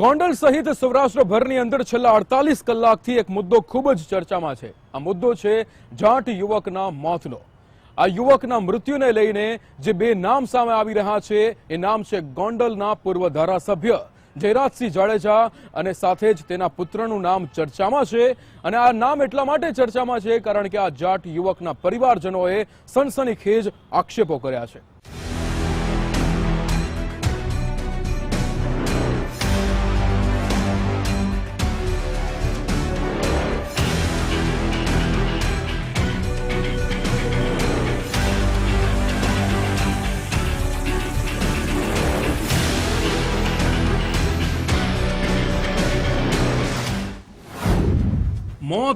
ગોંડલ સહિત સૌરાષ્ટ્રભરની અંદર છેલ્લા અડતાલીસ કલાકથી એક મુદ્દો ખૂબ જ ચર્ચામાં છે. આ મુદ્દો છે જાટ યુવકના મોતનો. આ યુવકના મૃત્યુને લઈને જે બે નામ સામે આવી રહ્યા છે, એ નામ છે ગોંડલના પૂર્વ ધારાસભ્ય જયરાજસિંહ જાડેજા અને સાથે જ તેના પુત્રનું નામ ચર્ચામાં છે. અને આ નામ એટલા માટે ચર્ચામાં છે કારણ કે આ જાટ યુવકના પરિવારજનોએ સનસનીખેજ આક્ષેપો કર્યા છે.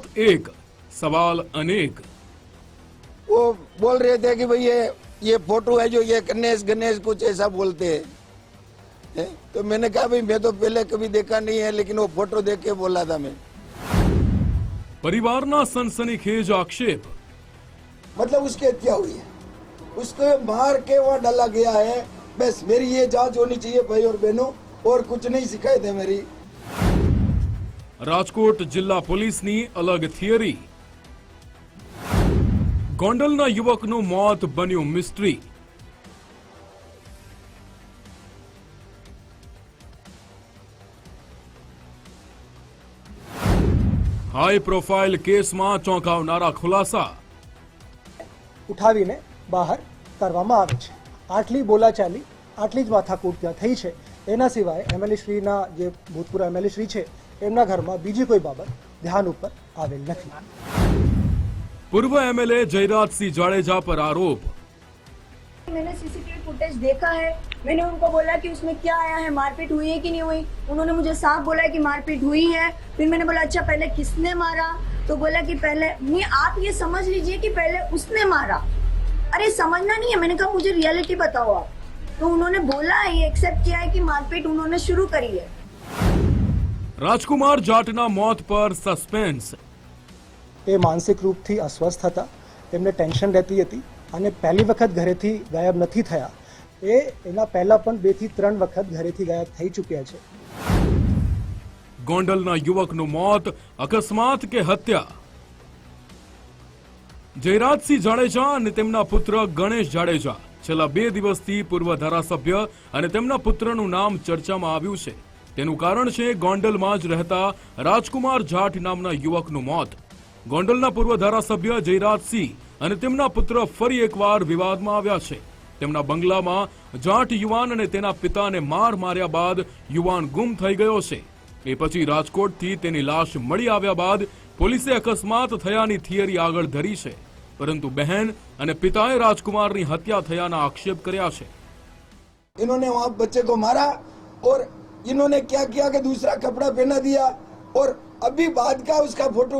बात एक सवाल अनेक। वो बोल रहे थे कि भाई ये ये फ़ोटो है जो ये गणेश गणेश कुछ ऐसा बोलते हैं। है? तो मैंने कहा भाई मैं तो पहले कभी देखा नहीं है लेकिन वो फ़ोटो देख के बोला था मैं। परिवार परिवारना सनसनीखेज आक्षेप। मतलब उसके क्या हुई है? उसको मार के वहाँ डाला गया है। बस मेरी ये जाँच होनी चाहिए भाई और बहनों और कुछ नहीं सिखाए थे मेरी। રાજકોટ જિલ્લા પોલીસની અલગ થિયરી. ગોંડલના યુવકનું મોત બન્યું મિસ્ટ્રી હાઈ પ્રોફાઇલ કેસમાં ચોંકાવનારા ખુલાસા. ઉઠાવીને બહાર કરવામાં આવે છે. આટલી બોલાચાલી, આટલી જ માથાકૂટ ત્યાં થઈ છે? એના સિવાય એમએલએ શ્રીના જે ભૂતપૂર્વ એમએલએ શ્રી છે એમના ઘરમાં બીજી કોઈ બાબત ધ્યાન ઉપર આવેલ નથી પૂર્વ એમએલએ જયરાજસિંહ જાડેજા પર આરોપ मैंने सीसीटीवी फुटेज देखा है मैंने उनको बोला कि उसमें क्या आया है मारपीट हुई है कि नहीं हुई उन्होंने मुझे साफ बोला कि मारपीट हुई है फिर मैंने बोला अच्छा पहले किसने मारा तो बोला कि पहले नहीं आप ये समझ लीजिए कि पहले उसने मारा अरे समझना नहीं है मैंने कहा मुझे रियलिटी बताओ आप तो उन्होंने बोला है ये एक्सेप्ट किया है कि मारपीट उन्होंने शुरू करी है રાજકુમાર જાટના મોત પર સસ્પેન્સ એ માનસિક રૂપથી અસ્વસ્થ હતા એમને ટેન્શન રહેતી હતી અને પહેલી વખત ઘરેથી ગાયબ નથી થયા એ એના પહેલા પણ બે થી ત્રણ વખત ઘરેથી ગાયબ થઈ ચૂક્યા છે ગોંડલના યુવકનું મોત અકસ્માત કે હત્યા જયરાજસિંહ જાડેજા અને તેમના પુત્ર ગણેશ જાડેજા છેલ્લા બે દિવસથી પૂર્વ ધારાસભ્ય અને તેમના પુત્રનું નામ ચર્ચામાં આવ્યું છે. તેનું કારણ છે ગોંડલમાં જ રહેતા રાજકુમાર જાટ નામના યુવકનું મોત. ગોંડલના પૂર્વ ધારાસભ્ય જયરાજસિંહ અને તેમના પુત્ર ફરી એકવાર વિવાદમાં આવ્યા છે. તેમના બંગલામાં જાટ યુવાન અને તેના પિતાને માર માર્યા બાદ યુવાન ગુમ થઈ ગયો છે. એ પછી રાજકોટથી તેની લાશ મળી આવ્યા બાદ પોલીસે અકસ્માત થયાની થિયરી આગળ ધરી છે. પરંતુ બહેન અને પિતાએ રાજકુમારની હત્યા થયાના આક્ષેપ કર્યા છે इन्होंने वहां बच्चे को मारा और इन्होंने क्या किया कि दूसरा कपड़ा पहना दिया और अभी बाद का उसका फोटो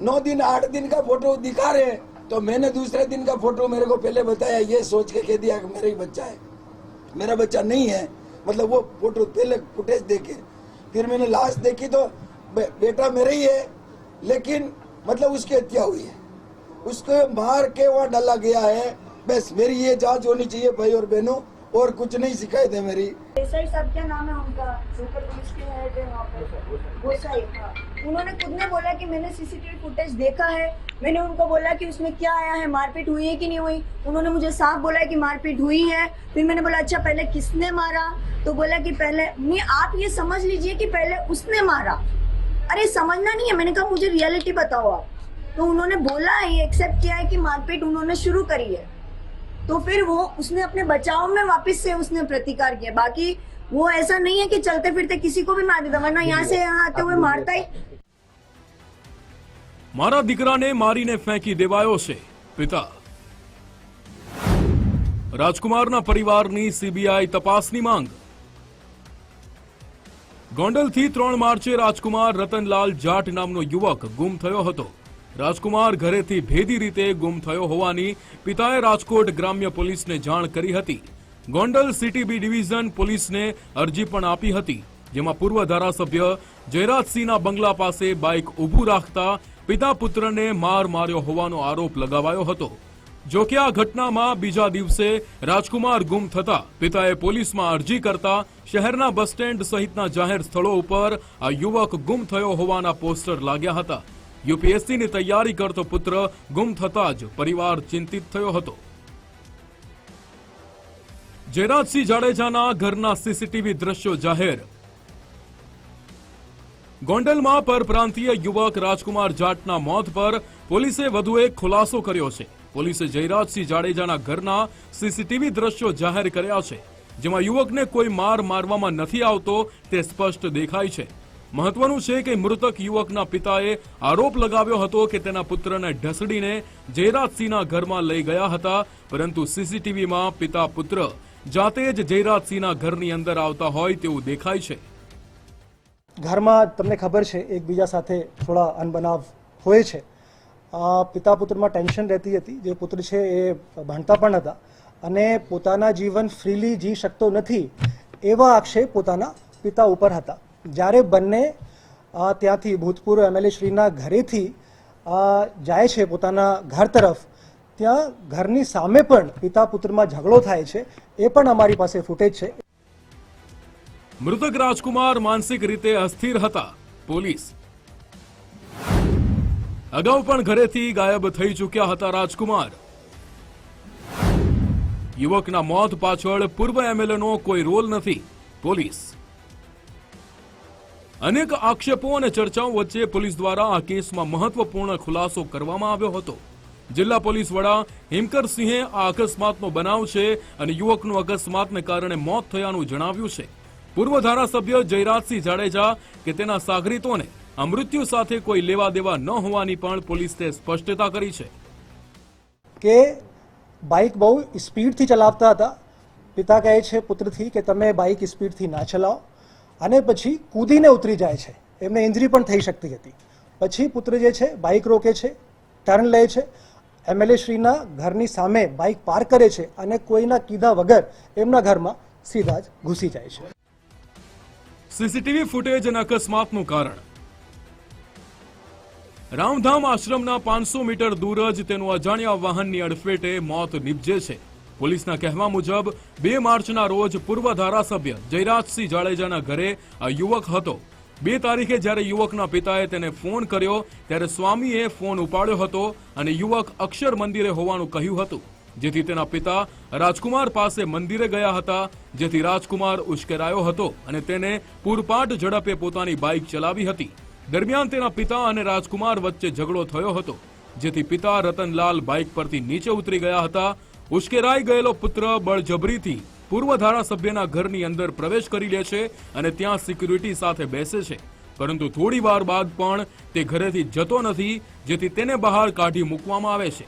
नौ दिन आठ दिन का फोटो दिखा रहे हैं तो मैंने दूसरे दिन का फोटो मेरे को पहले बताया ये सोच के कह दिया कि मेरा ही बच्चा है मेरा बच्चा नहीं है मतलब वो फोटो पहले फुटेज देखे फिर मैंने लाश देखी तो बे, बेटा मेरा ही है लेकिन मतलब उसकी हत्या हुई है उसको मार के वहाँ डाला गया है। बस मेरी ये जाँच होनी चाहिए भाई और बहनों, और कुछ नहीं शिकायत है मेरी। देसाई क्या नाम है उनका? है उन्होंने खुद ने बोला कि मैंने सीसीटीवी फुटेज देखा है। मैंने उनको बोला कि उसमें क्या आया है, मारपीट हुई है कि नहीं हुई? उन्होंने मुझे साफ़ बोला कि मारपीट हुई है। फिर मैंने बोला अच्छा पहले किसने मारा? तो बोला कि पहले, नहीं, आप ये समझ लीजिए कि पहले उसने मारा। अरे, समझना नहीं है। मैंने कहा, मुझे रियलिटी बताओ आप। तो उन्होंने बोला है ये एक्सेप्ट किया है कि मारपीट उन्होंने शुरू करी है तो फिर वो उसने अपने बचाव में वापस से उसने प्रतिकार किया बाकी वो ऐसा नहीं है कि चलते फिरते किसी को भी मार देता वरना यहाँ से यहाँ आते हुए मारता ही મારા દીકરાને મારીને ફેંકી દેવાયો છે પિતા રાજકુમારના પરિવારની સીબીઆઈ તપાસની માંગ ગોંડલથી ત્રણ માર્ચે રાજકુમાર રતનલાલ જાટ નામનો યુવક ગુમ થયો હતો રાજકુમાર ઘરેથી ભેદી રીતે ગુમ થયો હોવાની પિતાએ રાજકોટ ગ્રામ્ય પોલીસને જાણ કરી હતી. ગોંડલ સિટી બી ડિવિઝન પોલીસને અરજી પણ આપી હતી, જેમાં પૂર્વ ધારાસભ્ય જયરાજસિંહના બંગલા પાસે બાઇક ઊભું રાખતા પિતા પુત્રને માર માર્યો હોવાનો આરોપ લગાવાયો હતો. જો કે આ ઘટનામાં બીજા દિવસે રાજકુમાર ગુમ થતા પિતાએ પોલીસમાં અરજી કરતા શહેરના બસ સ્ટેન્ડ સહિતના જાહેર સ્થળો ઉપર આ યુવક ગુમ થયો હોવાના પોસ્ટર લાગ્યા હતા. યુપીએસસીની તૈયારી કરતો પુત્ર ગુમ થતા જ પરિવાર ચિંતિત થયો હતો. જયરાજસિંહ જાડેજાના ઘરના સીસીટીવી દ્રશ્યો જાહેર. ગોંડલમાં પરપ્રાંતીય યુવક રાજકુમાર જાટના મોત પર પોલીસે વધુ એક ખુલાસો કર્યો છે. પોલીસે જયરાજસિંહ જાડેજાના ઘરના સીસીટીવી દ્રશ્યો જાહેર કર્યા છે, જેમાં યુવકને કોઈ માર મારવામાં નથી આવતો તે સ્પષ્ટ દેખાય છે. મહત્વનું છે કે મૃતક યુવકના પિતાએ આરોપ લગાવ્યો હતો કે તેના પુત્રને ઢસડીને જયરાજસિંહના ઘરમાં લઈ ગયા હતા, પરંતુ સીસીટીવીમાં પિતા પુત્ર જાતે જ જયરાજસિંહના ઘરની અંદર આવતા હોય તેવું દેખાય છે. ઘરમાં તમને ખબર છે, એકબીજા સાથે થોડા અનબનાવ હોય છે. પિતા પુત્રમાં ટેન્શન રહેતી હતી. જે પુત્ર છે એ ભણતા પણ હતા અને પોતાના જીવન ફ્રીલી જી શકતો નથી એવા આક્ષેપ પોતાના પિતા ઉપર હતા. જ્યારે બંને ત્યાંથી ભૂતપૂર્વ એમએલએ શ્રીના ઘરેથી જાય છે પોતાના ઘર તરફ, ત્યાં ઘરની સામે પણ પિતા પુત્રમાં ઝઘડો થાય છે. એ પણ અમારી પાસે ફૂટેજ છે. મૃતક રાજકુમાર માનસિક રીતે અસ્થિર હતા. પોલીસ અગાઉ પણ ઘરેથી ગાયબ થઈ ચૂક્યા હતા રાજકુમાર. યુવકના મોત પાછળ પૂર્વ એમએલએનો કોઈ રોલ નથી. પોલીસ અનેક આક્ષેપો અને ચર્ચાઓ વચ્ચે પોલીસ દ્વારા આ કેસમાં મહત્વપૂર્ણ ખુલાસો કરવામાં આવ્યો હતો. જિલ્લા પોલીસ વડા હિમકરસિંહે આ અકસ્માતનો બનાવ છે અને યુવકનું અકસ્માતને કારણે મોત થયાનું જણાવ્યું છે. પૂર્વ ધારાસભ્ય જયરાજસિંહ જાડેજા કે તેના સાગરીતોને આ મૃત્યુ સાથે કોઈ લેવા દેવા ન હોવાની પણ પોલીસે સ્પષ્ટતા કરી છે. કે બાઇક બહુ સ્પીડથી ચલાવતા હતા. પિતા કહે છે પુત્રથી કે તમે બાઇક સ્પીડથી ના ચલાવો. અને પછી કૂદીને ઉતરી જાય છે. એમને ઇન્જરી પણ થઈ શકતી હતી. પછી પુત્ર જે છે બાઇક રોકે છે ટર્ન લે છે. એમએલએ શ્રીના ઘરની સામે બાઇક પાર્ક કરે છે અને કોઈના કીધા વગર એમના ઘરમાં સીધા જ ઘૂસી જાય છે. સીસીટીવી ફૂટેજ અને અકસ્માતનું કારણ. રામધામ આશ્રમના પાંચસો મીટર દૂર જ તેનું અજાણ્યા વાહનની અડફેટે મોત નિપજે છે. પોલીસના કહેવા મુજબ, બે માર્ચના રોજ પૂર્વ ધારાસભ્ય જયરાજસિંહ જાડેજાના ઘરે આ યુવક હતો. બે તારીખે જ્યારે યુવકના પિતાએ તેને ફોન કર્યો, ત્યારે સ્વામીએ ફોન ઉપાડ્યો હતો અને યુવક અક્ષર મંદિરે હોવાનું કહ્યું હતું. જેથી તેના પિતા રાજકુમાર પાસે મંદિરે ગયા હતા, જેથી રાજકુમાર ઉશ્કેરાયો હતો અને તેને પૂરપાટ ઝડપે પોતાની બાઇક ચલાવી હતી. દરમિયાન તેના પિતા અને રાજકુમાર વચ્ચે ઝઘડો થયો હતો, જેથી પિતા રતનલાલ બાઇક પરથી નીચે ઉતરી ગયા હતા ઉશ્કેરાઈ ગયેલો પુત્ર બળજબરીથી પૂર્વ ધારાસભ્યના ઘરની અંદર પ્રવેશ કરી લે છે અને ત્યાં સિક્યુરિટી સાથે બેસે છે. પરંતુ થોડી વાર બાદ પણ તે ઘરેથી જતો નથી, જેથી તેને બહાર કાઢી મૂકવામાં આવે છે.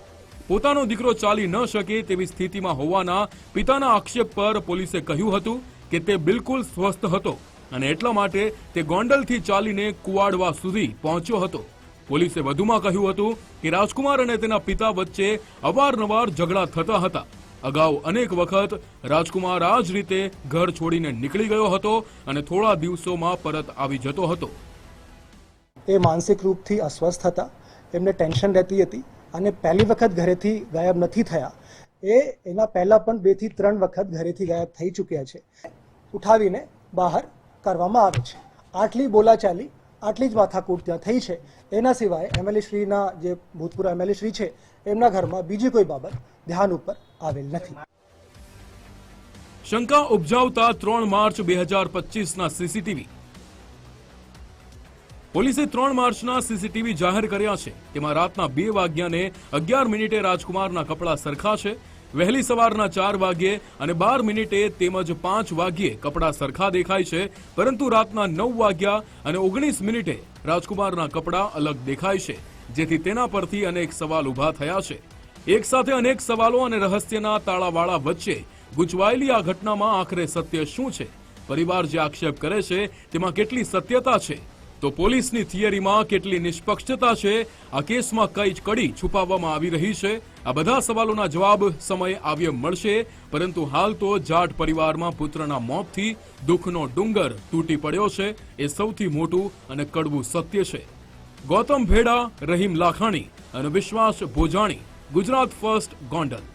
પોતાનો દીકરો ચાલી ન શકે તેવી સ્થિતિમાં હોવાના પિતાના આક્ષેપ પર પોલીસે કહ્યું હતું કે તે બિલકુલ સ્વસ્થ હતો અને એટલા માટે તે ગોંડલથી ચાલીને કુવાડવા સુધી પહોંચ્યો હતો. પોલીસે વધુમાં કહ્યું હતું કે રાજકુમાર અને તેના પિતા વચ્ચે અવારનવાર ઝઘડા થતા હતા. અગાઉ અનેક વખત રાજકુમાર આ જ રીતે ઘર છોડીને નીકળી ગયો હતો અને થોડા દિવસોમાં પરત આવી જતો હતો. એ માનસિક રૂપથી અસ્વસ્થ હતા. એમને ટેન્શન રહેતી હતી અને પહેલી વખત ઘરેથી ગાયબ નથી થયા. એ એના પહેલાં પણ બેથી ત્રણ વખત ઘરેથી ગાયબ થઈ ચૂક્યા છે. ઉઠાવીને બહાર કરવામાં આવે છે. આટલી બોલાચાલી આટલી જ માથાકૂટ ત્યાં થઈ છે. એના સિવાય એમએલએ શ્રીના જે ભૂતપૂર્વ એમએલએ શ્રી છે, એમના ઘરમાં બીજી કોઈ બાબત ધ્યાન ઉપર આવેલ નથી. શંકા ઉપજાવતા ત્રણ માર્ચ બે હજાર પચીસના સીસીટીવી. પોલીસે ત્રણ માર્ચના સીસીટીવી જાહેર કર્યા છે. તેમાં રાતના બે વાગ્યાને અગિયાર મિનિટે રાજકુમારના કપડાં સરખા છે. વહેલી સવારના ચાર વાગ્યે અને બાર મિનિટે તેમજ પાંચ વાગ્યે કપડાં સરખા દેખાય છે, પરંતુ રાતના નવ વાગ્યા અને ઓગણીસ મિનિટે રાજકુમારના કપડાં અલગ દેખાય છે, જેથી તેના પરથી અનેક સવાલ ઊભા થયા છે. એક સાથે અનેક સવાલો અને રહસ્યના તાળાવાળા વચ્ચે ગૂંચવાયેલી આ ઘટનામાં આખરે સત્ય શું છે? પરિવાર જે આક્ષેપ કરે છે, તેમાં કેટલી સત્યતા છે? તો પોલીસની થિયરીમાં કેટલી નિષ્પક્ષતા છે? આ કેસમાં કઈ જ કડી છુપાવવામાં આવી રહી છે? આ બધા સવાલોના જવાબ સમય આવ્ય મળશે, પરંતુ હાલ તો જાટ પરિવારમાં પુત્રના મોતથી દુઃખનો ડુંગર તૂટી પડ્યો છે. એ સૌથી મોટું અને કડવું સત્ય છે. ગૌતમ ભેડા, રહીમ લાખાણી અને વિશ્વાસ ભોજાણી, ગુજરાત ફર્સ્ટ ગોંડલ.